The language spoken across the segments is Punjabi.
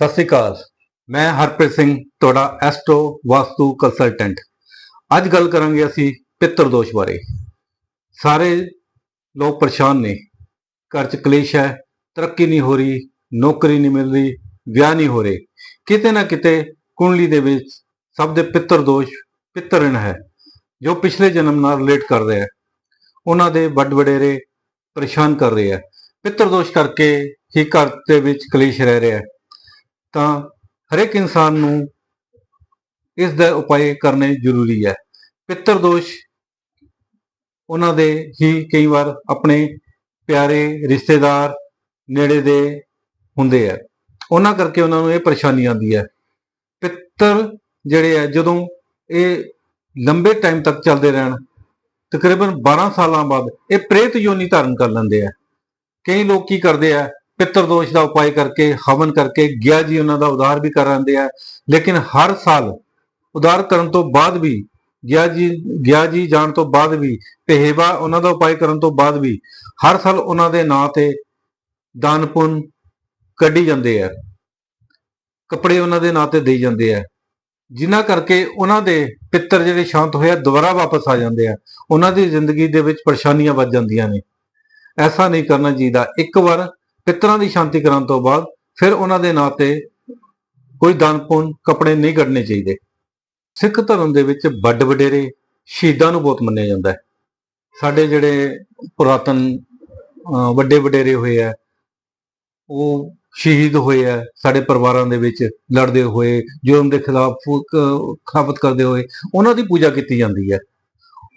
ਸਤਿ ਸ੍ਰੀ ਅਕਾਲ। ਮੈਂ ਹਰਪ੍ਰੀਤ ਸਿੰਘ, ਤੁਹਾਡਾ ਐਸਟ੍ਰੋ ਵਾਸਤੂ ਕੰਸਲਟੈਂਟ ਅੱਜ ਗੱਲ ਕਰਾਂਗੇ ਅਸੀਂ ਪਿੱਤਰ ਦੋਸ਼ ਬਾਰੇ। ਸਾਰੇ ਲੋਕ ਪਰੇਸ਼ਾਨ ਨੇ। ਘਰ 'ਚ ਕਲੇਸ਼ ਹੈ, ਤਰੱਕੀ ਨਹੀਂ ਹੋ ਰਹੀ, ਨੌਕਰੀ ਨਹੀਂ ਮਿਲ ਰਹੀ ਵਿਆਹ ਨਹੀਂ ਹੋ ਰਹੇ। ਕਿਤੇ ਨਾ ਕਿਤੇ ਕੁੰਡਲੀ ਦੇ ਵਿੱਚ ਸਭ ਦੇ ਪਿੱਤਰ ਦੋਸ਼ ਪਿੱਤਰਨ ਹੈ, ਜੋ ਪਿਛਲੇ ਜਨਮ ਨਾਲ ਰਿਲੇਟ ਕਰ ਰਿਹਾ ਉਹਨਾਂ ਦੇ ਵੱਡ ਵਡੇਰੇ ਪਰੇਸ਼ਾਨ ਕਰ ਰਹੇ ਹੈ। ਪਿੱਤਰ ਦੋਸ਼ ਕਰਕੇ ਹੀ ਘਰ ਦੇ ਵਿੱਚ ਕਲੇਸ਼ ਰਹਿ ਰਿਹਾ ਹੈ। ਤਾਂ ਹਰੇਕ ਇਨਸਾਨ ਨੂੰ ਇਸ ਦਾ ਉਪਾਅ ਕਰਨੇ ਜ਼ਰੂਰੀ ਹੈ। ਪਿੱਤਰ ਦੋਸ਼ ਉਹਨਾਂ ਦੇ ਹੀ ਕਈ ਵਾਰ ਆਪਣੇ ਪਿਆਰੇ ਰਿਸ਼ਤੇਦਾਰ, ਨੇੜੇ ਦੇ ਹੁੰਦੇ ਆ ਉਹਨਾਂ ਕਰਕੇ ਉਹਨਾਂ ਨੂੰ ਇਹ ਪਰੇਸ਼ਾਨੀ ਆਉਂਦੀ ਹੈ। ਪਿੱਤਰ ਜਿਹੜੇ ਆ ਜਦੋਂ ਇਹ ਲੰਬੇ ਟਾਈਮ ਤੱਕ ਚੱਲਦੇ ਰਹਿਣ, ਤਕਰੀਬਨ 12 ਸਾਲਾਂ ਬਾਅਦ ਇਹ ਪ੍ਰੇਤ ਯੋਨੀ ਧਾਰਨ ਕਰ ਲੈਂਦੇ ਆ ਕਈ ਲੋਕ ਕੀ ਕਰਦੇ ਆ ਪਿੱਤਰ ਦੋਸ਼ ਦਾ ਉਪਾਅ ਕਰਕੇ, ਹਵਨ ਕਰਕੇ, ਗਿਆ ਜੀ ਉਹਨਾਂ ਦਾ ਉਧਾਰ ਵੀ ਕਰ ਆਉਂਦੇ ਆ। ਲੇਕਿਨ ਹਰ ਸਾਲ ਉਧਾਰ ਕਰਨ ਤੋਂ ਬਾਅਦ ਵੀ, ਗਿਆ ਜੀ ਗਿਆ ਜੀ ਜਾਣ ਤੋਂ ਬਾਅਦ ਵੀ, ਪਹਿਵਾ ਉਹਨਾਂ ਦਾ ਉਪਾਅ ਕਰਨ ਤੋਂ ਬਾਅਦ ਵੀ, ਹਰ ਸਾਲ ਉਹਨਾਂ ਦੇ ਨਾਂ ਤੇ ਦਾਨ ਪੁੰਨ ਕੱਢੀ ਜਾਂਦੇ ਆ। ਕੱਪੜੇ ਉਹਨਾਂ ਦੇ ਨਾਂ ਤੇ ਦੇਈ ਜਾਂਦੇ ਆ। ਜਿਨ੍ਹਾਂ ਕਰਕੇ ਉਹਨਾਂ ਦੇ ਪਿੱਤਰ ਜਿਹੜੇ ਸ਼ਾਂਤ ਹੋਏ ਆ, ਦੁਬਾਰਾ ਵਾਪਸ ਆ ਜਾਂਦੇ ਆ। ਉਹਨਾਂ ਦੀ ਜ਼ਿੰਦਗੀ ਦੇ ਵਿੱਚ ਪਰੇਸ਼ਾਨੀਆਂ ਵੱਧ ਜਾਂਦੀਆਂ ਨੇ। ਐਸਾ ਨਹੀਂ ਕਰਨਾ ਚਾਹੀਦਾ। ਇੱਕ ਵਾਰ ਪਿੱਤਰਾਂ ਦੀ ਸ਼ਾਂਤੀ ਕਰਨ ਤੋਂ ਬਾਅਦ ਫਿਰ ਉਹਨਾਂ ਦੇ ਨਾਂ ਤੇ ਕੋਈ ਦਾਨ ਪੁੰਨ ਕੱਪੜੇ ਨਹੀਂ ਕੱਢਣੇ ਚਾਹੀਦੇ। ਸਿੱਖ ਧਰਮ ਦੇ ਵਿੱਚ ਵੱਡ ਵਡੇਰੇ ਸ਼ਹੀਦਾਂ ਨੂੰ ਬਹੁਤ ਮੰਨਿਆ ਜਾਂਦਾ ਹੈ। ਸਾਡੇ ਜਿਹੜੇ ਪੁਰਾਤਨ ਵੱਡੇ ਵਡੇਰੇ ਹੋਏ ਆ, ਉਹ ਸ਼ਹੀਦ ਹੋਏ ਆ, ਸਾਡੇ ਪਰਿਵਾਰਾਂ ਦੇ ਵਿੱਚ ਲੜਦੇ ਹੋਏ, ਜ਼ੁਲਮ ਦੇ ਖਿਲਾਫ ਖਾਪਤ ਕਰਦੇ ਹੋਏ, ਉਹਨਾਂ ਦੀ ਪੂਜਾ ਕੀਤੀ ਜਾਂਦੀ ਹੈ।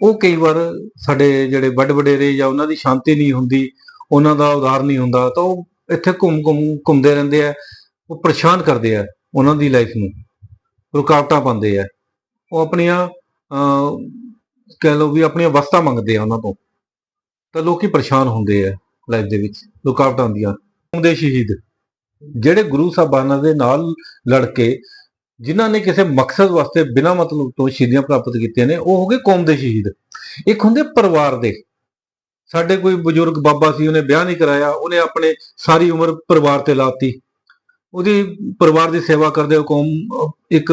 ਉਹ ਕਈ ਵਾਰ ਸਾਡੇ ਜਿਹੜੇ ਵੱਡ ਵਡੇਰੇ ਜਾਂ ਉਹਨਾਂ ਦੀ ਸ਼ਾਂਤੀ ਨਹੀਂ ਹੁੰਦੀ ਉਹਨਾਂ ਦਾ ਉਧਾਰ ਨਹੀਂ ਹੁੰਦਾ, ਤਾਂ ਉਹ ਇੱਥੇ ਘੁੰਮ ਘੁੰਮ ਘੁੰਮਦੇ ਰਹਿੰਦੇ ਆ, ਉਹ ਪਰੇਸ਼ਾਨ ਕਰਦੇ ਆ ਉਹਨਾਂ ਦੀ ਲਾਈਫ ਨੂੰ, ਰੁਕਾਵਟਾਂ ਪਾਉਂਦੇ ਆ। ਉਹ ਆਪਣੀਆਂ, ਅਹ, ਕਹਿ ਲਓ ਵੀ ਆਪਣੀਆਂ ਵਸਤਾਂ ਮੰਗਦੇ ਆ ਉਹਨਾਂ ਤੋਂ, ਤਾਂ ਲੋਕੀ ਪਰੇਸ਼ਾਨ ਹੁੰਦੇ ਆ ਲਾਈਫ ਦੇ ਵਿੱਚ, ਰੁਕਾਵਟਾਂ ਆਉਂਦੀਆਂ ਦੇ ਸ਼ਹੀਦ, ਜਿਹੜੇ ਗੁਰੂ ਸਾਹਿਬਾਨਾਂ ਦੇ ਨਾਲ ਲੜ ਕੇ ਜਿਨ੍ਹਾਂ ਨੇ ਕਿਸੇ ਮਕਸਦ ਵਾਸਤੇ ਬਿਨਾਂ ਮਤਲਬ ਤੋਂ ਸ਼ਹੀਦੀਆਂ ਪ੍ਰਾਪਤ ਕੀਤੀਆਂ ਨੇ, ਉਹ ਹੋ ਗਏ ਕੌਮ ਦੇ ਸ਼ਹੀਦ। ਇੱਕ ਹੁੰਦੇ ਪਰਿਵਾਰ ਦੇ ਸਾਡੇ ਕੋਈ ਬਜ਼ੁਰਗ ਬਾਬਾ ਸੀ, ਉਹਨੇ ਵਿਆਹ ਨਹੀਂ ਕਰਾਇਆ, ਉਹਨੇ ਆਪਣੇ ਸਾਰੀ ਉਮਰ ਪਰਿਵਾਰ ਤੇ ਲਾਤੀ। ਉਹਦੀ ਪਰਿਵਾਰ ਦੀ ਸੇਵਾ ਕਰਦੇ ਹੋਏ ਕੌਮ, ਇੱਕ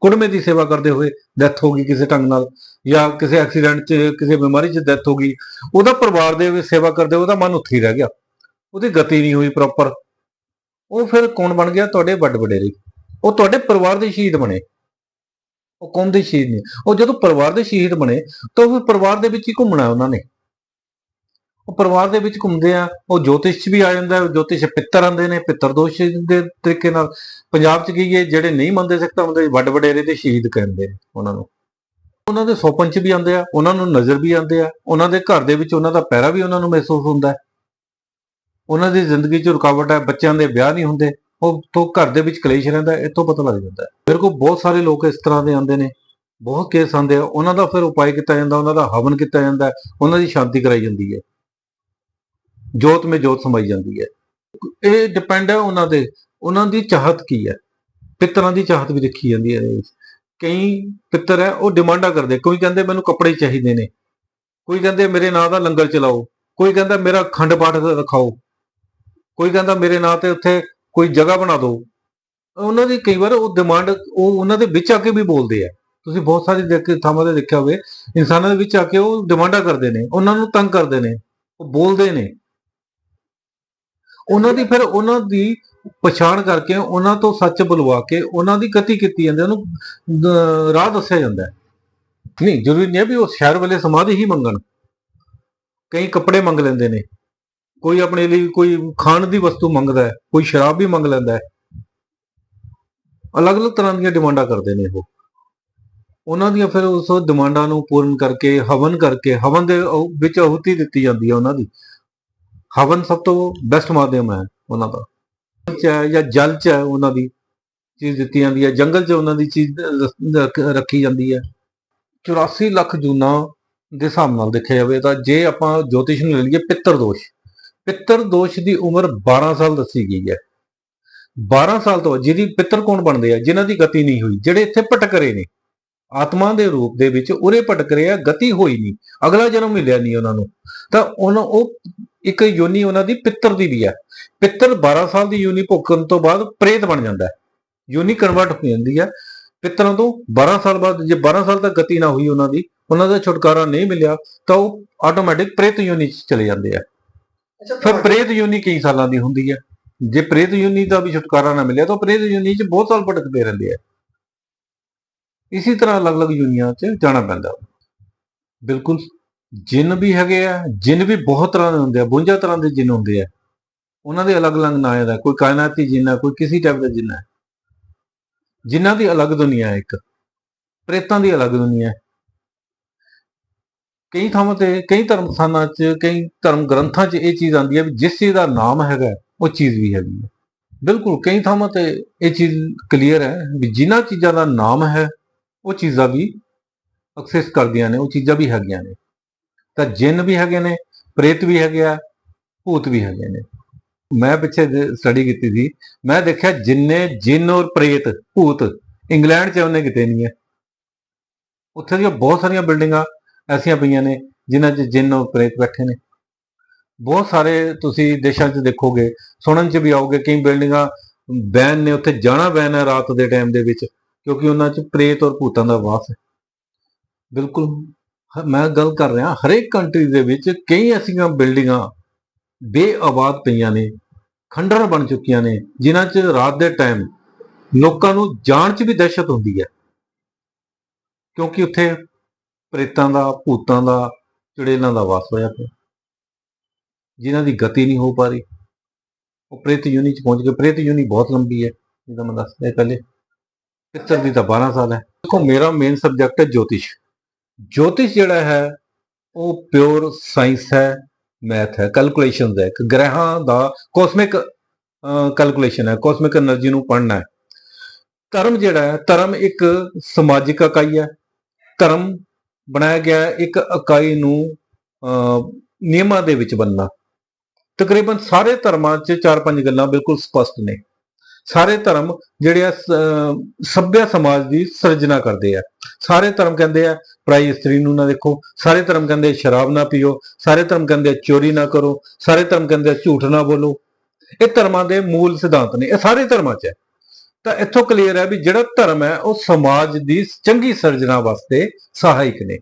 ਕੁੜਮੇ ਦੀ ਸੇਵਾ ਕਰਦੇ ਹੋਏ ਡੈਥ ਹੋ ਗਈ ਕਿਸੇ ਢੰਗ ਨਾਲ, ਜਾਂ ਕਿਸੇ ਐਕਸੀਡੈਂਟ 'ਚ, ਕਿਸੇ ਬਿਮਾਰੀ 'ਚ ਡੈਥ ਹੋ ਗਈ। ਉਹਦਾ ਪਰਿਵਾਰ ਦੇ ਵਿੱਚ ਸੇਵਾ ਕਰਦੇ ਉਹਦਾ ਮਨ ਉੱਥੇ ਹੀ ਰਹਿ ਗਿਆ। ਉਹਦੀ ਗਤੀ ਨਹੀਂ ਹੋਈ ਪ੍ਰੋਪਰ ਉਹ ਫਿਰ ਕੌਣ ਬਣ ਗਿਆ? ਤੁਹਾਡੇ ਵੱਡ ਵਡੇਰੇ। ਉਹ ਤੁਹਾਡੇ ਪਰਿਵਾਰ ਦੇ ਸ਼ਹੀਦ ਬਣੇ। ਉਹ ਕੌਮ ਦੇ ਸ਼ਹੀਦ ਨਹੀਂ ਉਹ ਜਦੋਂ ਪਰਿਵਾਰ ਦੇ ਸ਼ਹੀਦ ਬਣੇ, ਤਾਂ ਉਹ ਪਰਿਵਾਰ ਦੇ ਵਿੱਚ ਹੀ ਘੁੰਮਣਾ ਉਹਨਾਂ ਨੇ। ਉਹ ਪਰਿਵਾਰ ਦੇ ਵਿੱਚ ਘੁੰਮਦੇ ਆ ਉਹ ਜੋਤਿਸ਼ 'ਚ ਵੀ ਆ ਜਾਂਦਾ ਹੈ, ਜੋਤਿਸ਼ ਪਿੱਤਰ ਆਂਦੇ ਨੇ ਪਿੱਤਰ ਦੋਸ਼ ਦੇ ਤਰੀਕੇ ਨਾਲ। ਪੰਜਾਬ 'ਚ ਕੀ ਹੈ ਜਿਹੜੇ ਨਹੀਂ ਮੰਨਦੇ ਸਿੱਖ ਧਰਮ ਦੇ ਵੱਡ ਵਡੇਰੇ ਤੇ ਸ਼ਹੀਦ ਕਹਿੰਦੇ ਨੇ ਉਹਨਾਂ ਨੂੰ। ਉਹਨਾਂ ਦੇ ਸੋਪਨ 'ਚ ਵੀ ਆਉਂਦੇ ਆ ਉਹਨਾਂ ਨੂੰ ਨਜ਼ਰ ਵੀ ਆਉਂਦੇ ਆ ਉਹਨਾਂ ਦੇ ਘਰ ਦੇ ਵਿੱਚ ਉਹਨਾਂ ਦਾ ਪੈਰਾ ਵੀ ਉਹਨਾਂ ਨੂੰ ਮਹਿਸੂਸ ਹੁੰਦਾ ਹੈ। ਉਹਨਾਂ ਦੀ ਜ਼ਿੰਦਗੀ 'ਚ ਰੁਕਾਵਟ ਹੈ ਬੱਚਿਆਂ ਦੇ ਵਿਆਹ ਨਹੀਂ ਹੁੰਦੇ ਉਹ ਤੋਂ ਘਰ ਦੇ ਵਿੱਚ ਕਲੇਸ਼ ਰਹਿੰਦਾ ਹੈ, ਇੱਥੋਂ ਪਤਾ ਲੱਗ ਜਾਂਦਾ ਮੇਰੇ ਕੋਲ ਬਹੁਤ ਸਾਰੇ ਲੋਕ ਇਸ ਤਰ੍ਹਾਂ ਦੇ ਆਉਂਦੇ ਨੇ ਬਹੁਤ ਕੇਸ ਆਉਂਦੇ ਆ ਉਹਨਾਂ ਦਾ ਫਿਰ ਉਪਾਅ ਕੀਤਾ ਜਾਂਦਾ ਉਹਨਾਂ ਦਾ ਹਵਨ ਕੀਤਾ ਜਾਂਦਾ ਉਹਨਾਂ ਦੀ ਸ਼ਾਂਤੀ ਕਰਾਈ ਜਾਂਦੀ ਹੈ। ਜੋਤ ਮੇ ਜੋਤ ਸਮਾਈ ਜਾਂਦੀ ਹੈ। ਇਹ ਡਿਪੈਂਡ ਹੈ ਉਹਨਾਂ ਦੇ, ਉਹਨਾਂ ਦੀ ਚਾਹਤ ਕੀ ਹੈ। ਪਿੱਤਰਾਂ ਦੀ ਚਾਹਤ ਵੀ ਦੇਖੀ ਜਾਂਦੀ ਹੈ। ਕਈ ਪਿੱਤਰ ਹੈ, ਉਹ ਡਿਮਾਂਡਾਂ ਕਰਦੇ। ਕੋਈ ਕਹਿੰਦੇ ਮੈਨੂੰ ਕੱਪੜੇ ਚਾਹੀਦੇ ਨੇ। ਕੋਈ ਕਹਿੰਦੇ ਮੇਰੇ ਨਾਂ ਦਾ ਲੰਗਰ ਚਲਾਓ। ਕੋਈ ਕਹਿੰਦਾ ਮੇਰਾ ਖੰਡ ਪਾਠ ਰਖਾਓ। ਕੋਈ ਕਹਿੰਦਾ ਮੇਰੇ ਨਾਂ ਤੇ ਉੱਥੇ ਕੋਈ ਜਗ੍ਹਾ ਬਣਾ ਦਿਓ। ਉਹਨਾਂ ਦੀ ਕਈ ਵਾਰ ਉਹ ਡਿਮਾਂਡ ਉਹ ਉਹਨਾਂ ਦੇ ਵਿੱਚ ਆ ਕੇ ਵੀ ਬੋਲਦੇ ਆ। ਤੁਸੀਂ ਬਹੁਤ ਸਾਰੇ ਦੇਖ, ਥਾਵਾਂ ਤੇ ਦੇਖਿਆ ਹੋਵੇ, ਇਨਸਾਨਾਂ ਦੇ ਵਿੱਚ ਆ ਕੇ ਉਹ ਡਿਮਾਂਡਾਂ ਕਰਦੇ ਨੇ। ਉਹਨਾਂ ਨੂੰ ਤੰਗ ਕਰਦੇ ਨੇ। ਉਹ ਬੋਲਦੇ ਨੇ। ਉਹਨਾਂ ਦੀ ਫਿਰ ਉਹਨਾਂ ਦੀ ਪਛਾਣ ਕਰਕੇ ਉਹਨਾਂ ਤੋਂ ਸੱਚ ਬੁਲਵਾ ਕੇ ਉਹਨਾਂ ਦੀ ਗਤੀ ਕੀਤੀ ਜਾਂਦੀ ਹੈ, ਉਹਨੂੰ ਰਾਹ ਦੱਸਿਆ ਜਾਂਦਾ ਹੈ। ਨਹੀਂ ਜ਼ਰੂਰੀ ਨਹੀਂ ਵੀ ਉਹ ਸ਼ਹਿਰ ਵਾਲੇ ਸਮਾਧੀ ਹੀ ਮੰਗਣ। ਕਈ ਕੱਪੜੇ ਮੰਗ ਲੈਂਦੇ ਨੇ। ਕੋਈ ਆਪਣੇ ਲਈ ਕੋਈ ਖਾਣ ਦੀ ਵਸਤੂ ਮੰਗਦਾ ਹੈ ਕੋਈ ਸ਼ਰਾਬ ਵੀ ਮੰਗ ਲੈਂਦਾ ਹੈ। ਅਲੱਗ-ਅਲੱਗ ਤਰ੍ਹਾਂ ਦੀਆਂ ਡਿਮਾਂਡਾਂ ਕਰਦੇ ਨੇ ਉਹ। ਉਹਨਾਂ ਦੀਆਂ ਫਿਰ ਉਸ ਡਿਮਾਂਡਾਂ ਨੂੰ ਪੂਰਨ ਕਰਕੇ ਹਵਨ ਕਰਕੇ ਹਵਨ ਦੇ ਵਿੱਚ ਆਹੁਤੀ ਦਿੱਤੀ ਜਾਂਦੀ ਹੈ ਉਹਨਾਂ ਦੀ। ਹਵਨ ਸਭ ਤੋਂ ਬੈਸਟ ਮਾਧਿਅਮ ਹੈ ਉਹਨਾਂ ਦਾ। ਚ ਹੈ ਜਾਂ ਜਲ ਚ ਹੈ ਉਹਨਾਂ ਦੀ ਚੀਜ਼ ਦਿੱਤੀ ਜਾਂਦੀ ਹੈ, ਜੰਗਲ ਚ ਉਹਨਾਂ ਦੀ ਚੀਜ਼ ਰੱਖੀ ਜਾਂਦੀ ਹੈ। 84 ਲੱਖ ਜੂਨਾ ਦੇ ਹਿਸਾਬ ਨਾਲ ਦੇਖਿਆ ਜਾਵੇ ਤਾਂ ਜੇ ਆਪਾਂ ਜੋਤਿਸ਼ ਨੂੰ ਲੈ ਲਈਏ ਪਿੱਤਰ ਦੋਸ਼ ਪਿੱਤਰ ਦੋਸ਼ ਦੀ ਉਮਰ 12 ਸਾਲ ਦੱਸੀ ਗਈ ਹੈ। 12 ਸਾਲ ਤੋਂ ਜਿਹਦੀ ਪਿੱਤਰ ਕੌਣ ਬਣਦੇ ਆ? ਜਿਨ੍ਹਾਂ ਦੀ ਗਤੀ ਨਹੀਂ ਹੋਈ, ਜਿਹੜੇ ਇੱਥੇ ਭਟਕ ਰਹੇ ਨੇ। ਆਤਮਾ ਦੇ ਰੂਪ ਦੇ ਵਿੱਚ ਉਰੇ ਭਟਕ ਰਿਹਾ ਗਤੀ ਹੋਈ ਨਹੀਂ। ਅਗਲਾ ਜਨਮ ਮਿਲਿਆ ਨਹੀਂ ਉਹਨਾਂ ਨੂੰ। ਤਾਂ ਉਹਨਾਂ ਉਹ ਇੱਕ ਯੋਨੀ ਉਹਨਾਂ ਦੀ ਪਿੱਤਰ ਦੀ ਵੀ ਹੈ ਪਿੱਤਰ 12 ਸਾਲ ਦੀ ਯੋਨੀ ਭੁਗਤਣ ਤੋਂ ਬਾਅਦ ਪ੍ਰੇਤ ਬਣ ਜਾਂਦਾ ਹੈ। ਯੋਨੀ ਕਨਵਰਟ ਹੋ ਜਾਂਦੀ ਹੈ ਪਿੱਤਰਾਂ ਤੋਂ 12 ਸਾਲ ਬਾਅਦ ਜੇ 12 ਸਾਲ ਤੱਕ ਗਤੀ ਨਾ ਹੋਈ ਉਹਨਾਂ ਦੀ ਉਹਨਾਂ ਦਾ ਛੁਟਕਾਰਾ ਨਹੀਂ ਮਿਲਿਆ ਤਾਂ ਉਹ ਆਟੋਮੈਟਿਕ ਪ੍ਰੇਤ ਯੋਨੀ ਚ ਚਲੇ ਜਾਂਦੇ ਆ। ਫਿਰ ਪ੍ਰੇਤ ਯੋਨੀ ਕਈ ਸਾਲਾਂ ਦੀ ਹੁੰਦੀ ਹੈ ਜੇ ਪ੍ਰੇਤ ਯੋਨੀ ਦਾ ਵੀ ਛੁਟਕਾਰਾ ਨਾ ਮਿਲਿਆ ਤਾਂ ਪ੍ਰੇਤ ਯੋਨੀ ਚ ਬਹੁਤ ਸਾਲ ਭਟਕਦੇ ਰਹਿੰਦੇ ਆ। ਇਸੇ ਤਰ੍ਹਾਂ ਅਲੱਗ-ਅਲੱਗ ਯੋਨੀਆਂ ਚ ਜਾਣਾ ਪੈਂਦਾ। ਬਿਲਕੁਲ ਜਿੰਨ ਵੀ ਹੈਗੇ ਆ, ਜਿੰਨ ਵੀ ਬਹੁਤ ਤਰ੍ਹਾਂ ਦੇ ਹੁੰਦੇ ਆ 52 ਤਰ੍ਹਾਂ ਦੇ ਜਿੰਨ ਹੁੰਦੇ ਆ, ਉਹਨਾਂ ਦੇ ਅਲੱਗ-ਅਲੱਗ ਨਾਂ ਹੈ ਕੋਈ ਕਾਇਨਾਤੀ ਜਿੰਨ ਹੈ ਕੋਈ ਕਿਸੇ ਟਾਈਪ ਦਾ ਜਿੰਨ ਹੈ ਜਿਨ੍ਹਾਂ ਦੀ ਅਲੱਗ ਦੁਨੀਆ ਹੈ ਇੱਕ, ਪ੍ਰੇਤਾਂ ਦੀ ਅਲੱਗ ਦੁਨੀਆ ਹੈ ਕਈ ਥਾਵਾਂ ਤੇ, ਕਈ ਧਰਮ ਸਥਾਨਾਂ 'ਚ, ਕਈ ਧਰਮ ਗ੍ਰੰਥਾਂ 'ਚ ਇਹ ਚੀਜ਼ ਆਉਂਦੀ ਹੈ ਵੀ ਜਿਸ ਚੀਜ਼ ਦਾ ਨਾਮ ਹੈਗਾ, ਉਹ ਚੀਜ਼ ਵੀ ਹੈਗੀ ਹੈ ਬਿਲਕੁਲ ਕਈ ਥਾਵਾਂ ਤੇ ਇਹ ਚੀਜ਼ ਕਲੀਅਰ ਹੈ ਵੀ ਜਿਨ੍ਹਾਂ ਚੀਜ਼ਾਂ ਦਾ ਨਾਮ ਹੈ ਉਹ ਚੀਜ਼ਾਂ ਵੀ ਐਕਸੈਸ ਕਰਦੀਆਂ ਨੇ, ਉਹ ਚੀਜ਼ਾਂ ਵੀ ਹੈਗੀਆਂ ਨੇ। ਤਾਂ ਜਿੰਨ ਵੀ ਹੈਗੇ ਨੇ, ਪ੍ਰੇਤ ਵੀ ਹੈਗੇ ਆ, ਭੂਤ ਵੀ ਹੈਗੇ ਨੇ। ਮੈਂ ਪਿੱਛੇ ਸਟੱਡੀ ਕੀਤੀ ਸੀ, ਮੈਂ ਦੇਖਿਆ ਜਿੰਨੇ ਜਿੰਨ ਔਰ ਪ੍ਰੇਤ, ਭੂਤ ਇੰਗਲੈਂਡ 'ਚ ਉਹਨੇ ਕਿਤੇ ਨਹੀਂ ਹੈ। ਉੱਥੇ ਦੀਆਂ ਬਹੁਤ ਸਾਰੀਆਂ ਬਿਲਡਿੰਗਾਂ ਐਸੀਆਂ ਪਈਆਂ ਨੇ, ਜਿਨ੍ਹਾਂ 'ਚ ਜਿੰਨ ਔਰ ਪ੍ਰੇਤ ਬੈਠੇ ਨੇ। ਬਹੁਤ ਸਾਰੇ ਤੁਸੀਂ ਦੇਸ਼ਾਂ 'ਚ ਦੇਖੋਗੇ, ਸੁਣਨ 'ਚ ਵੀ ਆਓਗੇ, ਕਈ ਬਿਲਡਿੰਗਾਂ ਬੈਨ ਨੇ, ਉੱਥੇ ਜਾਣਾ ਬੈਨ ਹੈ ਰਾਤ ਦੇ ਟਾਈਮ ਦੇ ਵਿੱਚ। ਕਿਉਂਕਿ ਉਹਨਾਂ 'ਚ ਪ੍ਰੇਤ ਔਰ ਭੂਤਾਂ ਦਾ ਵਾਸ ਹੈ। ਬਿਲਕੁਲ ਮੈਂ ਗੱਲ ਕਰ ਰਿਹਾ, ਹਰੇਕ ਕੰਟਰੀ ਦੇ ਵਿੱਚ ਕਈ ਐਸੀਆਂ ਬਿਲਡਿੰਗਾਂ ਬੇਆਬਾਦ ਪਈਆਂ ਨੇ, ਖੰਡਰ ਬਣ ਚੁੱਕੀਆਂ ਨੇ, ਜਿਨ੍ਹਾਂ 'ਚ ਰਾਤ ਦੇ ਟਾਈਮ ਲੋਕਾਂ ਨੂੰ ਜਾਣ 'ਚ ਵੀ ਦਹਿਸ਼ਤ ਹੁੰਦੀ ਹੈ। ਕਿਉਂਕਿ ਉੱਥੇ ਪ੍ਰੇਤਾਂ ਦਾ, ਭੂਤਾਂ ਦਾ ਚੁੜੇਲਾਂ ਦਾ ਵਾਸ ਹੋਇਆ ਪਿਆ। ਜਿਨ੍ਹਾਂ ਦੀ ਗਤੀ ਨਹੀਂ ਹੋ ਪਾ ਰਹੀ। ਉਹ ਪ੍ਰੇਤ ਯੂਨੀ 'ਚ ਪਹੁੰਚ ਗਏ। ਪ੍ਰੇਤ ਯੂਨੀ ਬਹੁਤ ਲੰਬੀ ਹੈ, ਜਿੱਦਾਂ ਮੈਂ ਰਿਹਾ ਪਹਿਲੇ। ਮਿੱਤਰ ਦੀ ਤਾਂ 12 ਸਾਲ ਹੈ। ਦੇਖੋ, ਮੇਰਾ ਮੇਨ ਸਬਜੈਕਟ ਹੈ ਜੋਤਿਸ਼। ਜੋਤਿਸ਼ ਜਿਹੜਾ ਹੈ, ਉਹ ਪਿਓਰ ਸਾਇੰਸ ਹੈ ਮੈਥ ਹੈ ਕੈਲਕੂਲੇਸ਼ਨਸ ਹੈ। ਗ੍ਰਹਿਾਂ ਦਾ ਕੋਸਮਿਕ ਕੈਲਕੂਲੇਸ਼ਨ ਹੈ ਕੋਸਮਿਕ એનર્ਜੀ ਨੂੰ ਪੜਨਾ ਹੈ। ਧਰਮ ਜਿਹੜਾ ਹੈ, ਧਰਮ ਇੱਕ ਸਮਾਜਿਕ ਇਕਾਈ ਹੈ। ਧਰਮ ਬਣਾਇਆ ਗਿਆ ਇੱਕ ਇਕਾਈ ਨੂੰ ਨਿਯਮਾਂ ਦੇ ਵਿੱਚ ਬੰਨਣਾ। ਤਕਰੀਬਨ ਸਾਰੇ ਧਰਮਾਂ 'ਚ ਚਾਰ ਪੰਜ ਗੱਲਾਂ ਬਿਲਕੁਲ ਸਪਸ਼ਟ ਨੇ। ਸਾਰੇ ਧਰਮ ਜਿਹੜੇ ਆ, ਸ- ਸੱਭਿਆ ਸਮਾਜ ਦੀ ਸਿਰਜਣਾ ਕਰਦੇ ਆ। ਸਾਰੇ ਧਰਮ ਕਹਿੰਦੇ ਆ, ਪਰਾਈ ਇਸਤਰੀ ਨੂੰ ਨਾ ਦੇਖੋ। ਸਾਰੇ ਧਰਮ ਕਹਿੰਦੇ ਸ਼ਰਾਬ ਨਾ ਪੀਓ। ਸਾਰੇ ਧਰਮ ਕਹਿੰਦੇ ਚੋਰੀ ਨਾ ਕਰੋ। ਸਾਰੇ ਧਰਮ ਕਹਿੰਦੇ ਝੂਠ ਨਾ ਬੋਲੋ। ਇਹ ਧਰਮਾਂ ਦੇ ਮੂਲ ਸਿਧਾਂਤ ਨੇ। ਇਹ ਸਾਰੇ ਧਰਮਾਂ 'ਚ ਹੈ। ਤਾਂ ਇੱਥੋਂ ਕਲੀਅਰ ਹੈ ਵੀ ਜਿਹੜਾ ਧਰਮ ਹੈ, ਉਹ ਸਮਾਜ ਦੀ ਚੰਗੀ ਸਿਰਜਣਾ ਵਾਸਤੇ ਸਹਾਇਕ ਨੇ।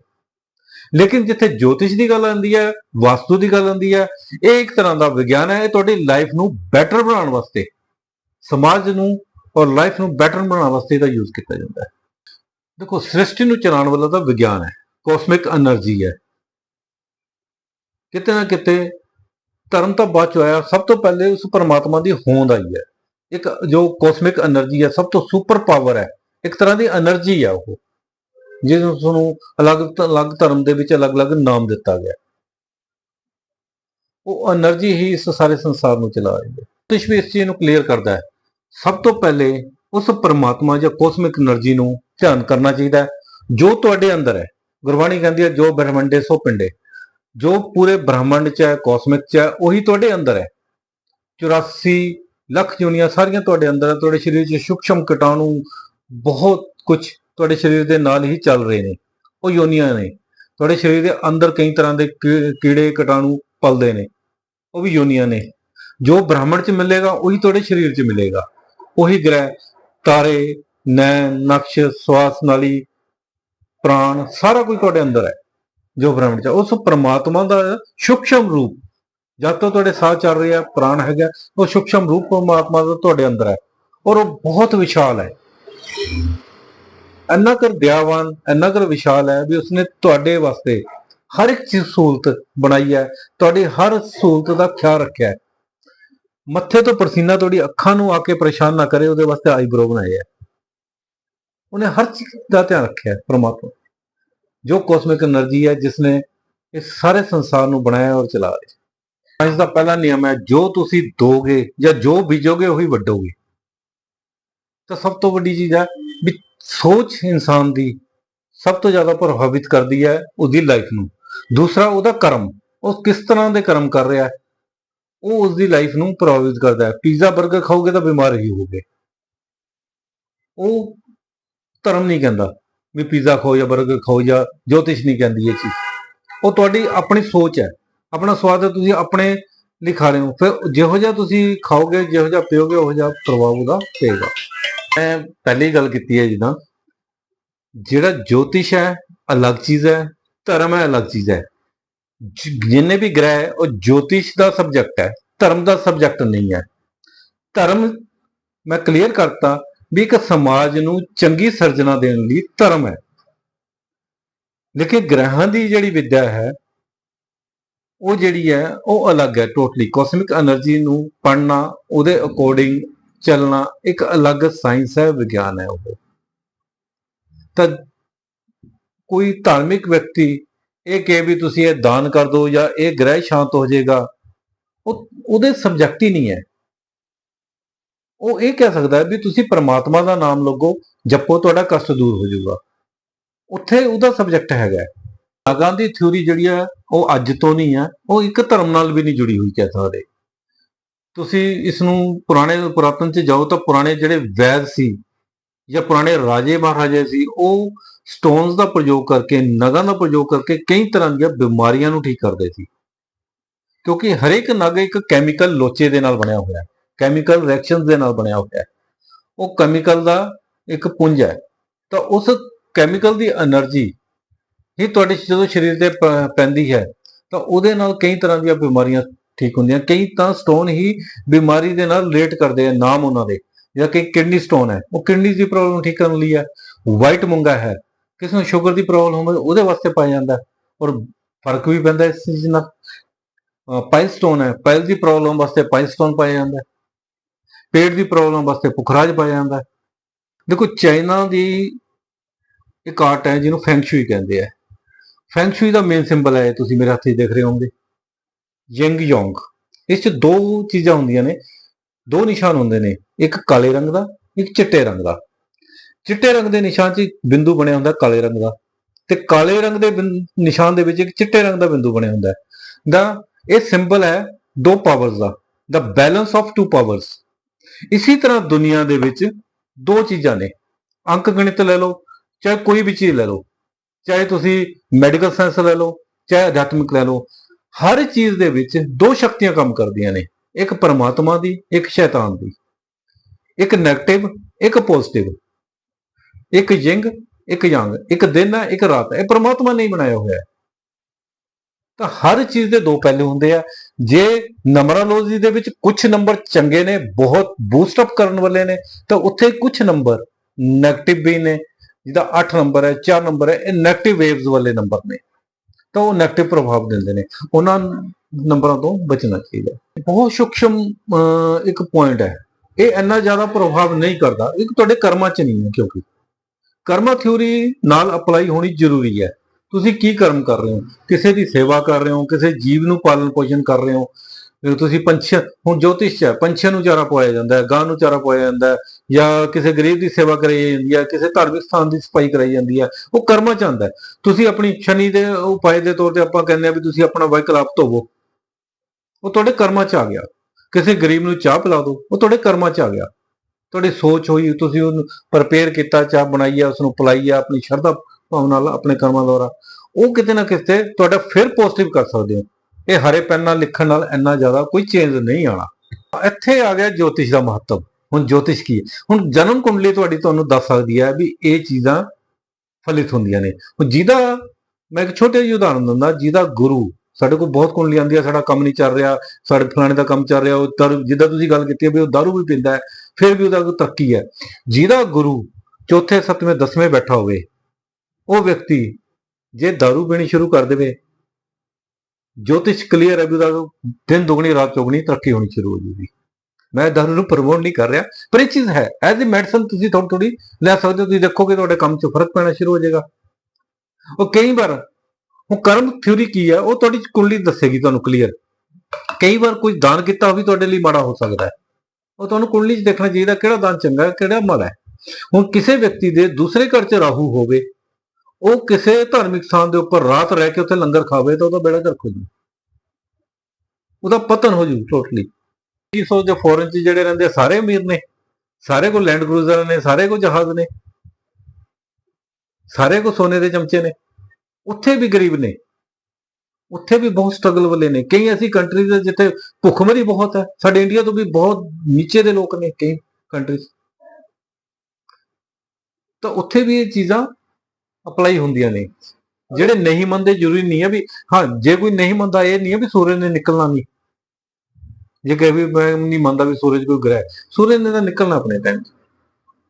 ਲੇਕਿਨ ਜਿੱਥੇ ਜੋਤਿਸ਼ ਦੀ ਗੱਲ ਆਉਂਦੀ ਹੈ, ਵਾਸਤੂ ਦੀ ਗੱਲ ਆਉਂਦੀ ਹੈ, ਇਹ ਇੱਕ ਤਰ੍ਹਾਂ ਦਾ ਵਿਗਿਆਨ ਹੈ। ਇਹ ਤੁਹਾਡੀ ਲਾਈਫ ਨੂੰ ਬੈਟਰ ਬਣਾਉਣ ਵਾਸਤੇ ਸਮਾਜ ਨੂੰ ਔਰ ਲਾਈਫ ਨੂੰ ਬੈਟਰ ਬਣਾਉਣ ਵਾਸਤੇ ਇਹਦਾ ਯੂਜ਼ ਕੀਤਾ ਜਾਂਦਾ ਹੈ। ਦੇਖੋ, ਸ੍ਰਿਸ਼ਟੀ ਨੂੰ ਚਲਾਉਣ ਵਾਲਾ ਤਾਂ ਵਿਗਿਆਨ ਹੈ ਕੋਸਮਿਕ એનર્ਜੀ ਹੈ। ਕਿਤੇ ਨਾ ਕਿਤੇ ਧਰਮ ਤਾਂ ਬਾਅਦ ਚ ਆਇਆ, ਸਭ ਤੋਂ ਪਹਿਲੇ ਉਸ ਪਰਮਾਤਮਾ ਦੀ ਹੋਂਦ ਆਈ ਹੈ। ਇੱਕ ਜੋ ਕੋਸਮਿਕ એનર્ਜੀ ਹੈ, ਸਭ ਤੋਂ ਸੁਪਰ ਪਾਵਰ ਹੈ, ਇੱਕ ਤਰ੍ਹਾਂ ਦੀ એનર્ਜੀ ਹੈ ਉਹ ਜਿਸ ਨੂੰ ਅਲੱਗ-ਅਲੱਗ ਧਰਮ ਦੇ ਵਿੱਚ ਅਲੱਗ-ਅਲੱਗ ਨਾਮ ਦਿੱਤਾ ਗਿਆ। ਉਹ એનર્ਜੀ ਹੀ ਇਸ ਸਾਰੇ ਸੰਸਾਰ ਨੂੰ ਚਲਾ ਰਹੀ ਹੈ। ਤੁਸ਼ਵੀ ਇਸ ਚੀਜ਼ ਨੂੰ ਕਲੀਅਰ ਕਰਦਾ ਹੈ। ਸਭ ਤੋਂ ਪਹਿਲੇ ਉਸ ਪਰਮਾਤਮਾ ਜਾਂ ਕੋਸਮਿਕ એનર્ਜੀ ਨੂੰ ਧਿਆਨ ਕਰਨਾ ਚਾਹੀਦਾ ਜੋ ਤੁਹਾਡੇ ਅੰਦਰ ਹੈ। ਗੁਰਬਾਣੀ ਕਹਿੰਦੀ ਹੈ, ਜੋ ਬ੍ਰਹਮੰਡੇ ਸੋ ਪਿੰਡੇ ਜੋ ਪੂਰੇ ਬ੍ਰਹਮੰਡ 'ਚ ਹੈ ਕੋਸਮਿਕ 'ਚ ਹੈ, ਉਹੀ ਤੁਹਾਡੇ ਅੰਦਰ ਹੈ। 84 ਲੱਖ ਯੂਨੀਆਂ ਸਾਰੀਆਂ ਤੁਹਾਡੇ ਅੰਦਰ ਹੈ, ਤੁਹਾਡੇ ਸਰੀਰ 'ਚ ਸੂਖਸ਼ਮ ਕੀਟਾਣੂ ਬਹੁਤ ਕੁਝ ਤੁਹਾਡੇ ਸਰੀਰ ਦੇ ਨਾਲ ਹੀ ਚੱਲ ਰਹੇ ਨੇ। ਉਹ ਯੂਨੀਆਂ ਨੇ। ਤੁਹਾਡੇ ਸਰੀਰ ਦੇ ਅੰਦਰ ਕਈ ਤਰ੍ਹਾਂ ਦੇ ਕੀੜੇ ਕੀਟਾਣੂ ਪਲਦੇ ਨੇ। ਉਹ ਵੀ ਯੂਨੀਆਂ ਨੇ। ਜੋ ਬ੍ਰਾਹਮਣ 'ਚ ਮਿਲੇਗਾ, ਉਹੀ ਤੁਹਾਡੇ ਸਰੀਰ 'ਚ ਮਿਲੇਗਾ। ਉਹੀ ਗ੍ਰਹਿ, ਤਾਰੇ, ਨੈਣ, ਨਕਸ਼, ਸਵਾਸ, ਨਾਲੀ, ਪ੍ਰਾਣ, ਸਾਰਾ ਕੁਝ ਤੁਹਾਡੇ ਅੰਦਰ ਹੈ, ਜੋ ਬ੍ਰਹਮਣ 'ਚ ਉਸ ਪ੍ਰਮਾਤਮਾ ਦਾ ਸੂਖਸ਼ਮ ਰੂਪ, ਜਦ ਤੋਂ ਤੁਹਾਡੇ ਸਾਹ ਚੱਲ ਰਿਹਾ, ਪ੍ਰਾਣ ਹੈਗਾ, ਉਹ ਸੂਖਸ਼ਮ ਰੂਪ ਪਰਮਾਤਮਾ ਦਾ ਤੁਹਾਡੇ ਅੰਦਰ ਹੈ, ਔਰ ਉਹ ਬਹੁਤ ਵਿਸ਼ਾਲ ਹੈ। ਇੰਨਾ ਕਰ ਦਿਆਵਾਨ ਇੰਨਾ ਕਰ ਵਿਸ਼ਾਲ ਹੈ ਵੀ ਉਸਨੇ ਤੁਹਾਡੇ ਵਾਸਤੇ ਹਰ ਇੱਕ ਚੀਜ਼ ਸਹੂਲਤ ਬਣਾਈ ਹੈ, ਤੁਹਾਡੀ ਹਰ ਸਹੂਲਤ ਦਾ ਖਿਆਲ ਰੱਖਿਆ ਹੈ। ਮੱਥੇ ਤੋਂ ਪਰਸੀਨਾ ਤੁਹਾਡੀ ਅੱਖਾਂ ਨੂੰ ਆ ਕੇ ਪਰੇਸ਼ਾਨ ਨਾ ਕਰੇ, ਉਹਦੇ ਵਾਸਤੇ ਆਈਬ੍ਰੋ ਬਣਾਏ ਆ। ਉਹਨੇ ਹਰ ਚੀਜ਼ ਦਾ ਧਿਆਨ ਰੱਖਿਆ ਪਰਮਾਤਮਾ। ਜੋ ਕੋਸਮਿਕ એનર્ਜੀ ਹੈ ਜਿਸ ਨੇ ਇਸ ਸਾਰੇ ਸੰਸਾਰ ਨੂੰ ਬਣਾਇਆ ਔਰ ਚਲਾ ਰਿਹਾ ਸਾਇੰਸ ਦਾ ਪਹਿਲਾ ਨਿਯਮ ਹੈ, ਜੋ ਤੁਸੀਂ ਦੋਗੇ ਜਾਂ ਜੋ ਬੀਜੋਗੇ, ਉਹੀ ਵੱਡੋਗੇ ਤਾਂ ਸਭ ਤੋਂ ਵੱਡੀ ਚੀਜ਼ ਹੈ ਵੀ ਸੋਚ ਇਨਸਾਨ ਦੀ ਸਭ ਤੋਂ ਜ਼ਿਆਦਾ ਪ੍ਰਭਾਵਿਤ ਕਰਦੀ ਹੈ ਉਹਦੀ ਲਾਈਫ ਨੂੰ। ਦੂਸਰਾ, ਉਹਦਾ ਕਰਮ। ਉਹ ਕਿਸ ਤਰ੍ਹਾਂ ਦੇ ਕਰਮ ਕਰ ਰਿਹਾ ਹੈ? ਉਹ ਉਸ ਦੀ ਲਾਈਫ ਨੂੰ ਪ੍ਰਭਾਵਿਤ ਕਰਦਾ ਹੈ। ਪੀਜ਼ਾ 버ਗਰ ਖਾਓਗੇ ਤਾਂ ਬਿਮਾਰ ਹੀ ਹੋਗੇ ਉਹ ਧਰਮ ਨਹੀਂ ਕਹਿੰਦਾ ਵੀ ਪੀਜ਼ਾ ਖਾਓ ਜਾਂ 버ਗਰ ਖਾਓ ਜਾਂ ਜੋਤਿਸ਼ ਨਹੀਂ ਕਹਿੰਦੀ ਇਹ ਚੀਜ਼। ਉਹ ਤੁਹਾਡੀ ਆਪਣੀ ਸੋਚ ਹੈ। ਆਪਣਾ ਸਵਾਦ ਹੈ ਤੁਸੀਂ ਆਪਣੇ ਲਈ ਖਾ ਰਹੇ ਹੋ। ਫਿਰ ਜਿਹੋ ਜਿਹਾ ਤੁਸੀਂ ਖਾਓਗੇ, ਜਿਹੋ ਜਿਹਾ ਪੀਓਗੇ, ਉਹੋ ਜਿਹਾ ਪ੍ਰਭਾਵ ਉਹਦਾ ਪਏਗਾ। ਮੈਂ ਪਹਿਲੀ ਗੱਲ ਕੀਤੀ ਹੈ ਜਿੱਦਾਂ ਜਿਹੜਾ ਜੋਤਿਸ਼ ਹੈ, ਅਲੱਗ ਚੀਜ਼ ਹੈ, ਧਰਮ ਹੈ, ਅਲੱਗ ਚੀਜ਼ ਹੈ। ਜਿੰਨੇ ਵੀ ਗ੍ਰਹਿ ਉਹ ਜੋਤਿਸ਼ ਦਾ ਸਬਜੈਕਟ ਹੈ, ਧਰਮ ਦਾ ਸਬਜੈਕਟ ਨਹੀਂ ਹੈ। ਧਰਮ ਮੈਂ ਕਲੀਅਰ ਕਰਤਾ ਵੀ ਇੱਕ ਸਮਾਜ ਨੂੰ ਚੰਗੀ ਸਿਰਜਣਾ ਦੇਣ ਲਈ ਧਰਮ ਹੈ। ਲੇਕਿਨ ਗ੍ਰਹਿਾਂ ਦੀ ਜਿਹੜੀ ਵਿਦਿਆ ਹੈ, ਉਹ ਜਿਹੜੀ ਹੈ, ਉਹ ਅਲੱਗ ਹੈ ਟੋਟਲੀ ਕੋਸਮਿਕ એનર્ਜੀ ਨੂੰ ਪੜਨਾ ਉਹਦੇ ਅਕੋਰਡਿੰਗ ਚੱਲਣਾ, ਇੱਕ ਅਲੱਗ ਸਾਇੰਸ ਹੈ, ਵਿਗਿਆਨ ਹੈ ਉਹ। ਤਾਂ ਕੋਈ ਧਾਰਮਿਕ ਵਿਅਕਤੀ ਇਹ ਕਿ ਵੀ ਤੁਸੀਂ ਇਹ ਦਾਨ ਕਰ ਦਿਓ ਜਾਂ ਇਹ ਗ੍ਰਹਿ ਸ਼ਾਂਤ ਹੋ ਜਾਏਗਾ, ਉਹ ਉਹਦੇ ਸਬਜੈਕਟ ਹੀ ਨਹੀਂ ਹੈ। ਉਹ ਇਹ ਕਹਿ ਸਕਦਾ ਹੈ ਵੀ ਤੁਸੀਂ ਪਰਮਾਤਮਾ ਦਾ ਨਾਮ ਲਗੋ ਜਪੋ, ਤੁਹਾਡਾ ਕਸ਼ਟ ਦੂਰ ਹੋ ਜਾਊਗਾ। ਉੱਥੇ ਉਹਦਾ ਸਬਜੈਕਟ ਹੈਗਾ ਹੈ। ਦੀ ਥਿਊਰੀ ਜਿਹੜੀ ਹੈ, ਉਹ ਅੱਜ ਤੋਂ ਨਹੀਂ ਹੈ, ਉਹ ਇੱਕ ਧਰਮ ਨਾਲ ਵੀ ਨਹੀਂ ਜੁੜੀ ਹੋਈ ਕਹਿ ਸਕਦੇ। ਤੁਸੀਂ ਇਸ ਨੂੰ ਪੁਰਾਣੇ, ਪੁਰਾਤਨ ਚ ਜਾਓ ਤਾਂ ਪੁਰਾਣੇ ਜਿਹੜੇ ਵੈਦ ਸੀ ਜਾਂ ਪੁਰਾਣੇ ਰਾਜੇ ਮਹਾਰਾਜੇ ਸੀ, ਉਹ ਸਟੋਨਸ ਦਾ ਪ੍ਰਯੋਗ ਕਰਕੇ, ਨਗਾਂ ਦਾ ਪ੍ਰਯੋਗ ਕਰਕੇ ਕਈ ਤਰ੍ਹਾਂ ਦੀਆਂ ਬਿਮਾਰੀਆਂ ਨੂੰ ਠੀਕ ਕਰਦੇ ਸੀ। ਕਿਉਂਕਿ ਹਰੇਕ ਨਗ ਇੱਕ ਕੈਮੀਕਲ ਲੋਚੇ ਦੇ ਨਾਲ ਬਣਿਆ ਹੋਇਆ ਹੈ ਕੈਮੀਕਲ ਰਿਐਕਸ਼ਨਸ ਦੇ ਨਾਲ ਬਣਿਆ ਹੋਇਆ ਹੈ। ਉਹ ਕੈਮੀਕਲ ਦਾ ਇੱਕ ਪੁੰਜ ਹੈ। ਤਾਂ ਉਸ ਕੈਮੀਕਲ ਦੀ એનર્ਜੀ ਹੀ ਤੁਹਾਡੇ ਜਦੋਂ ਸਰੀਰ ਤੇ ਪੈਂਦੀ ਹੈ, ਤਾਂ ਉਹਦੇ ਨਾਲ ਕਈ ਤਰ੍ਹਾਂ ਦੀਆਂ ਬਿਮਾਰੀਆਂ ਠੀਕ ਹੁੰਦੀਆਂ। ਕਈ ਤਾਂ ਸਟੋਨ ਹੀ ਬਿਮਾਰੀ ਦੇ ਨਾਲ ਰਿਲੇਟ ਕਰਦੇ ਆ, ਨਾਮ ਉਹਨਾਂ ਦੇ। ਜਾਂ ਕਿ ਕਿਡਨੀ ਸਟੋਨ ਹੈ। ਉਹ ਕਿਡਨੀ ਦੀ ਪ੍ਰੋਬਲਮ ਠੀਕ ਕਰਨ ਲਈ ਹੈ। ਵਾਈਟ ਮੁੰਗਾ ਹੈ। ਕਿਸੇ ਨੂੰ ਸ਼ੂਗਰ ਦੀ ਪ੍ਰੋਬਲਮ ਹੋਵੇ, ਉਹਦੇ ਵਾਸਤੇ ਪਾਇਆ ਜਾਂਦਾ ਔਰ ਫ਼ਰਕ ਵੀ ਪੈਂਦਾ ਇਸ ਚੀਜ਼ ਨਾਲ। ਪਾਈਲ ਸਟੋਨ ਹੈ ਪਾਈਲ ਦੀ ਪ੍ਰੋਬਲਮ ਵਾਸਤੇ ਪਾਈਲ ਸਟੋਨ ਪਾਇਆ ਜਾਂਦਾ ਪੇਟ ਦੀ ਪ੍ਰੋਬਲਮ ਵਾਸਤੇ ਪੁਖਰਾਜ ਪਾਇਆ ਜਾਂਦਾ ਦੇਖੋ, ਚਾਈਨਾ ਦੀ ਇੱਕ ਆਰਟ ਹੈ, ਜਿਹਨੂੰ ਫੈਂਗਸ਼ੂਈ ਕਹਿੰਦੇ ਆ। ਫੈਂਗਸ਼ੂਈ ਦਾ ਮੇਨ ਸਿੰਬਲ ਹੈ, ਤੁਸੀਂ ਮੇਰੇ ਹੱਥ 'ਚ ਦੇਖ ਰਹੇ ਹੋਵੋਗੇ। ਯਿੰਗ ਯੋਂਗ ਇਸ 'ਚ ਦੋ ਚੀਜ਼ਾਂ ਹੁੰਦੀਆਂ ਨੇ। ਦੋ ਨਿਸ਼ਾਨ ਹੁੰਦੇ ਨੇ। ਇੱਕ ਕਾਲੇ ਰੰਗ ਦਾ, ਇੱਕ ਚਿੱਟੇ ਰੰਗ ਦਾ। ਚਿੱਟੇ ਰੰਗ ਦੇ ਨਿਸ਼ਾਨ 'ਚ ਇੱਕ ਬਿੰਦੂ ਬਣਿਆ ਹੁੰਦਾ ਕਾਲੇ ਰੰਗ ਦਾ। ਤੇ ਕਾਲੇ ਰੰਗ ਦੇ ਬਿੰ- ਨਿਸ਼ਾਨ ਦੇ ਵਿੱਚ ਇੱਕ ਚਿੱਟੇ ਰੰਗ ਦਾ ਬਿੰਦੂ ਬਣਿਆ ਹੁੰਦਾ ਦਾ ਇਹ ਸਿੰਬਲ ਹੈ ਦੋ ਪਾਵਰਸ ਦਾ ਦਾ ਬੈਲੈਂਸ ਆਫ ਟੂ ਪਾਵਰਸ ਇਸੇ ਤਰ੍ਹਾਂ ਦੁਨੀਆ ਦੇ ਵਿੱਚ ਦੋ ਚੀਜ਼ਾਂ ਨੇ। ਅੰਕ ਗਣਿਤ ਲੈ ਲਓ, ਚਾਹੇ ਕੋਈ ਵੀ ਚੀਜ਼ ਲੈ ਲਓ, ਚਾਹੇ ਤੁਸੀਂ ਮੈਡੀਕਲ ਸਾਇੰਸ ਲੈ ਲਓ, ਚਾਹੇ ਅਧਿਆਤਮਿਕ ਲੈ ਲਓ, ਹਰ ਚੀਜ਼ ਦੇ ਵਿੱਚ ਦੋ ਸ਼ਕਤੀਆਂ ਕੰਮ ਕਰਦੀਆਂ ਨੇ। ਇੱਕ ਪਰਮਾਤਮਾ ਦੀ, ਇੱਕ ਸ਼ੈਤਾਨ ਦੀ। ਇੱਕ 네ਗੇਟਿਵ ਇੱਕ ਪੋਜ਼ਿਟਿਵ ਇੱਕ ਯਿੰਗ ਇੱਕ ਯੰਗ ਇੱਕ ਦਿਨ ਹੈ ਇੱਕ ਰਾਤ। ਹੈ ਇਹ ਪ੍ਰਮਾਤਮਾ ਨੇ ਬਣਾਇਆ ਹੋਇਆ ਹੈ। ਤਾਂ ਹਰ ਚੀਜ਼ ਦੇ ਦੋ ਪਹਿਲੂ ਹੁੰਦੇ ਆ। ਜੇ ਨੰਬਰੋਲੋਜੀ ਦੇ ਵਿੱਚ ਕੁਝ ਨੰਬਰ ਚੰਗੇ ਨੇ, ਬਹੁਤ ਬੂਸਟ ਅਪ ਕਰਨ ਵਾਲੇ ਨੇ, ਤਾਂ ਉੱਥੇ ਕੁਝ ਨੰਬਰ 네ਗੇਟਿਵ ਵੀ ਨੇ। ਜਿਹਦਾ 8 ਨੰਬਰ ਹੈ 4 ਨੰਬਰ ਹੈ, ਇਹ 네ਗੇਟਿਵ ਵੇਵਸ ਵਾਲੇ ਨੰਬਰ ਨੇ। ਤਾਂ ਉਹ 네ਗੇਟਿਵ ਪ੍ਰਭਾਵ ਦਿੰਦੇ ਨੇ। ਉਹਨਾਂ ਨੰਬਰਾਂ ਤੋਂ ਬਚਣਾ ਚਾਹੀਦਾ ਬਹੁਤ ਸੂਖਮ ਇੱਕ ਪੁਆਇੰਟ ਹੈ। ਇਹ ਇੰਨਾ ਜ਼ਿਆਦਾ ਪ੍ਰਭਾਵ ਨਹੀਂ ਕਰਦਾ। ਇਹ ਤੁਹਾਡੇ ਕਰਮਾਂ 'ਚ ਨਹੀਂ ਹੈ, ਕਿਉਂਕਿ ਕਰਮਾ ਥਿਊਰੀ ਨਾਲ ਅਪਲਾਈ ਹੋਣੀ ਜ਼ਰੂਰੀ ਹੈ। ਤੁਸੀਂ ਕੀ ਕਰਮ ਕਰ ਰਹੇ ਹੋ? ਕਿਸੇ ਦੀ ਸੇਵਾ ਕਰ ਰਹੇ ਹੋ, ਕਿਸੇ ਜੀਵ ਨੂੰ ਪਾਲਣ ਪੋਸ਼ਣ ਕਰ ਰਹੇ ਹੋ। ਤੁਸੀਂ ਪੰਛੀ ਹੁਣ ਜੋਤਿਸ਼ ਹੈ, ਪੰਛੀਆਂ ਨੂੰ ਚਾਰਾ ਪਵਾਇਆ ਜਾਂਦਾ ਹੈ, ਗਾਂ ਨੂੰ ਚਾਰਾ ਪਵਾਇਆ ਜਾਂਦਾ ਹੈ, ਜਾਂ ਕਿਸੇ ਗਰੀਬ ਦੀ ਸੇਵਾ ਕਰਾਈ ਜਾਂਦੀ ਹੈ, ਕਿਸੇ ਧਾਰਮਿਕ ਸਥਾਨ ਦੀ ਸਫ਼ਾਈ ਕਰਾਈ ਜਾਂਦੀ ਹੈ, ਉਹ ਕਰਮਾਂ 'ਚ ਆਉਂਦਾ ਹੈ। ਤੁਸੀਂ ਆਪਣੀ ਸ਼ਨੀ ਦੇ ਉਪਾਏ ਦੇ ਤੌਰ ਤੇ ਆਪਾਂ ਕਹਿੰਦੇ ਆ ਵੀ ਤੁਸੀਂ ਆਪਣਾ ਵਾਹਿਕਲ ਆਪ ਧੋਵੋ। ਉਹ ਤੁਹਾਡੇ ਕਰਮਾਂ 'ਚ ਆ ਗਿਆ। ਕਿਸੇ ਗਰੀਬ ਨੂੰ ਚਾਹ ਪਿਲਾ ਦਿਓ, ਉਹ ਤੁਹਾਡੇ ਕਰਮਾਂ 'ਚ ਆ ਗਿਆ। ਤੁਹਾਡੀ ਸੋਚ ਹੋਈ, ਤੁਸੀਂ ਉਹਨੂੰ ਪ੍ਰਪੇਅਰ ਕੀਤਾ, ਚਾਹ ਬਣਾਈ ਆ ਉਸ ਨੂੰ ਪਿਲਾਈ ਆ, ਆਪਣੀ ਸ਼ਰਧਾ ਭਾਵ ਨਾਲ, ਆਪਣੇ ਕਰਮਾਂ ਦੁਆਰਾ। ਉਹ ਕਿਤੇ ਨਾ ਕਿਤੇ ਤੁਹਾਡਾ ਫਿਰ ਪੋਜ਼ਿਟਿਵ ਕਰ ਸਕਦੇ ਹੋ। ਇਹ ਹਰੇ ਪੈਨ ਨਾਲ ਲਿਖਣ ਨਾਲ ਇੰਨਾ ਜ਼ਿਆਦਾ ਕੋਈ ਚੇਂਜ ਨਹੀਂ ਆਣਾ ਇੱਥੇ ਆ ਗਿਆ ਜੋਤਿਸ਼ ਦਾ ਮਹੱਤਵ। ਹੁਣ ਜੋਤਿਸ਼ ਕੀ ਹੈ? ਹੁਣ ਜਨਮ ਕੁੰਡਲੀ ਤੁਹਾਡੀ ਤੁਹਾਨੂੰ ਦੱਸ ਸਕਦੀ ਹੈ ਵੀ ਇਹ ਚੀਜ਼ਾਂ ਫਲਿਤ ਹੁੰਦੀਆਂ ਨੇ। ਹੁਣ ਜਿਹਦਾ, ਮੈਂ ਇੱਕ ਛੋਟੇ ਜਿਹੇ ਉਦਾਹਰਨ ਦਿੰਦਾ, ਜਿਹਦਾ ਗੁਰੂ ਸਾਡੇ ਕੋਲ ਬਹੁਤ ਕੁੰਡਲੀ ਆਉਂਦੀ ਹੈ ਸਾਡਾ ਕੰਮ ਨਹੀਂ ਚੱਲ ਰਿਹਾ, ਸਾਡੇ ਫਲਾਣੇ ਦਾ ਕੰਮ ਚੱਲ ਰਿਹਾ, ਉਹ ਦਾਰੂ, ਜਿੱਦਾਂ ਤੁਸੀਂ ਗੱਲ ਕੀਤੀ ਹੈ ਵੀ ਉਹ ਦਾਰੂ ਵੀ ਪੀਂਦਾ ਹੈ, ਫਿਰ ਵੀ ਉਹਦਾ ਕੋਈ ਤਰੱਕੀ ਹੈ। ਜਿਹਦਾ ਗੁਰੂ ਚੌਥੇ, ਸੱਤਵੇਂ, ਦਸਵੇਂ ਬੈਠਾ ਹੋਵੇ, ਉਹ ਵਿਅਕਤੀ ਜੇ ਦਾਰੂ ਪੀਣੀ ਸ਼ੁਰੂ ਕਰ ਦੇਵੇ, ਜੋਤਿਸ਼ ਕਲੀਅਰ ਹੈ ਵੀ ਉਹਦਾ ਦਿਨ ਦੁਗਣੀ, ਰਾਤ ਚੌਗਣੀ ਤਰੱਕੀ ਹੋਣੀ ਸ਼ੁਰੂ ਹੋ ਜੂਗੀ। ਮੈਂ ਦਾਰੂ ਨੂੰ ਪ੍ਰਮੋਟ ਨਹੀਂ ਕਰ ਰਿਹਾ, ਪਰ ਇਹ ਚੀਜ਼ ਹੈ, ਐਜ਼ ਅ ਮੈਡੀਸਨ ਤੁਸੀਂ ਥੋੜੀ ਥੋੜੀ ਲੈ ਸਕਦੇ ਹੋ, ਤੁਸੀਂ ਦੇਖੋਗੇ ਤੁਹਾਡੇ ਕੰਮ 'ਚ ਫ਼ਰਕ ਪੈਣਾ ਸ਼ੁਰੂ ਹੋ ਜਾਏਗਾ। ਉਹ ਕਈ ਵਾਰ ਉਹ ਕਰਮ ਥਿਊਰੀ ਕੀ ਹੈ? ਉਹ ਤੁਹਾਡੀ ਕੁੰਡਲੀ ਦੱਸੇਗੀ ਤੁਹਾਨੂੰ ਕਲੀਅਰ ਕਈ ਵਾਰ ਕੋਈ ਦਾਨ ਕੀਤਾ ਉਹ ਵੀ ਤੁਹਾਡੇ ਲਈ ਮਾੜਾ ਹੋ ਸਕਦਾ ਹੈ। ਉਹ ਤੁਹਾਨੂੰ ਕੁੰਡਲੀ 'ਚ ਦੇਖਣਾ ਚਾਹੀਦਾ ਕਿਹੜਾ ਦਾਨ ਚੰਗਾ ਹੈ, ਕਿਹੜਾ ਮਾੜਾ ਹੈ। ਹੁਣ ਕਿਸੇ ਵਿਅਕਤੀ ਦੇ ਦੂਸਰੇ ਘਰ 'ਚ ਰਾਹੂ ਹੋਵੇ, ਉਹ ਕਿਸੇ ਧਾਰਮਿਕ ਸਥਾਨ ਦੇ ਉੱਪਰ ਰਾਤ ਰਹਿ ਕੇ ਉੱਥੇ ਲੰਗਰ ਖਾਵੇ ਤਾਂ ਉਹਦਾ ਬੇੜਾ ਗਰਕ ਹੋ ਜੂ ਉਹਦਾ ਪਤਨ ਹੋ ਜੂ ਟੋਟਲੀ ਕੀ ਸੋਚਦੇ ਫੋਰਨ 'ਚ ਜਿਹੜੇ ਰਹਿੰਦੇ ਸਾਰੇ ਅਮੀਰ ਨੇ, ਸਾਰੇ ਕੋਲ ਲੈਂਡ ਕਰੂਜ਼ਰ ਨੇ, ਸਾਰੇ ਕੋਲ ਜਹਾਜ਼ ਨੇ, ਸਾਰੇ ਕੋ ਸੋਨੇ ਦੇ ਚਮਚੇ ਨੇ। ਉੱਥੇ ਵੀ ਗਰੀਬ ਨੇ। ਉੱਥੇ ਵੀ ਬਹੁਤ ਸਟਰਗਲ ਵਾਲੇ ਨੇ। ਕਈ ਐਸੀ ਕੰਟਰੀਜ਼ ਹੈ ਜਿੱਥੇ ਭੁੱਖਮਰੀ ਬਹੁਤ ਹੈ ਸਾਡੇ ਇੰਡੀਆ ਤੋਂ ਵੀ ਬਹੁਤ ਨੀਚੇ ਦੇ ਲੋਕ ਨੇ ਕਈ ਕੰਟਰੀਜ਼ ਤਾਂ ਉੱਥੇ ਵੀ ਇਹ ਚੀਜ਼ਾਂ ਅਪਲਾਈ ਹੁੰਦੀਆਂ ਨੇ। ਜਿਹੜੇ ਨਹੀਂ ਮੰਨਦੇ ਜ਼ਰੂਰੀ ਨਹੀਂ ਹੈ ਵੀ, ਹਾਂ, ਜੇ ਕੋਈ ਨਹੀਂ ਮੰਨਦਾ, ਇਹ ਨਹੀਂ ਹੈ ਵੀ ਸੂਰਜ ਨੇ ਨਿਕਲਣਾ ਨਹੀਂ। ਜੇ ਕਹੇ ਵੀ ਮੈਂ ਨਹੀਂ ਮੰਨਦਾ ਵੀ ਸੂਰਜ ਕੋਈ ਗ੍ਰਹਿ, ਸੂਰਜ ਨੇ ਤਾਂ ਨਿਕਲਣਾ ਆਪਣੇ ਟਾਈਮ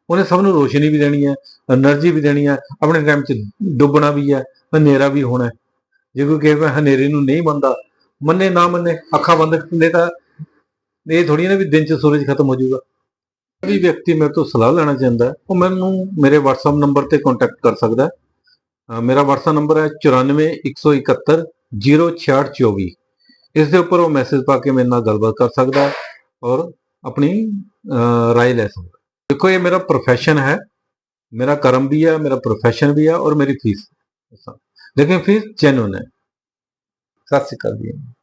ਉਹਨੇ ਸਭ ਨੂੰ ਰੋਸ਼ਨੀ ਵੀ ਦੇਣੀ ਹੈ એનર્ਜੀ ਵੀ ਦੇਣੀ ਹੈ, ਆਪਣੇ ਟਾਈਮ 'ਚ ਡੁੱਬਣਾ ਵੀ ਹੈ, ਹਨੇਰਾ ਵੀ ਹੋਣਾ ਹੈ। ਜੇ ਕੋਈ ਕਹੇ ਹਨੇਰੇ ਨੂੰ ਨਹੀਂ ਮੰਨਦਾ ਮੰਨੇ ਨਾ ਮੰਨੇ, ਅੱਖਾਂ ਬੰਦ ਕਰਦੇ ਤਾਂ ਇਹ ਥੋੜੀ ਨਾ ਵੀ ਦਿਨ 'ਚ ਸੂਰਜ ਖਤਮ ਹੋ ਜਾਊਗਾ। ਵੀ ਵਿਅਕਤੀ ਮੇਰੇ ਤੋਂ ਸਲਾਹ ਲੈਣਾ ਚਾਹੁੰਦਾ ਉਹ ਮੈਨੂੰ ਮੇਰੇ WhatsApp ਨੰਬਰ ਤੇ ਕੰਟੈਕਟ ਕਰ ਸਕਦਾ ਮੇਰਾ WhatsApp ਨੰਬਰ ਹੈ 9417106624 ਇਸ ਦੇ ਉੱਪਰ ਉਹ ਮੈਸੇਜ ਪਾ ਕੇ ਮੇਰੇ ਨਾਲ ਗੱਲਬਾਤ ਕਰ ਸਕਦਾ ਔਰ ਆਪਣੀ ਰਾਏ ਲੈ ਸਕਦਾ ਹੈ। ਦੇਖੋ, ਇਹ ਮੇਰਾ ਪ੍ਰੋਫੈਸ਼ਨ ਹੈ। ਮੇਰਾ ਕਰਮ ਵੀ ਹੈ, ਮੇਰਾ ਪ੍ਰੋਫੈਸ਼ਨ ਵੀ ਹੈ ਔਰ ਮੇਰੀ ਫੀਸ ਲੇਕਿਨ ਫੀਸ ਜੈਨੂਨ ਹੈ। ਸਤਿ ਸ਼੍ਰੀ ਅਕਾਲ ਜੀ।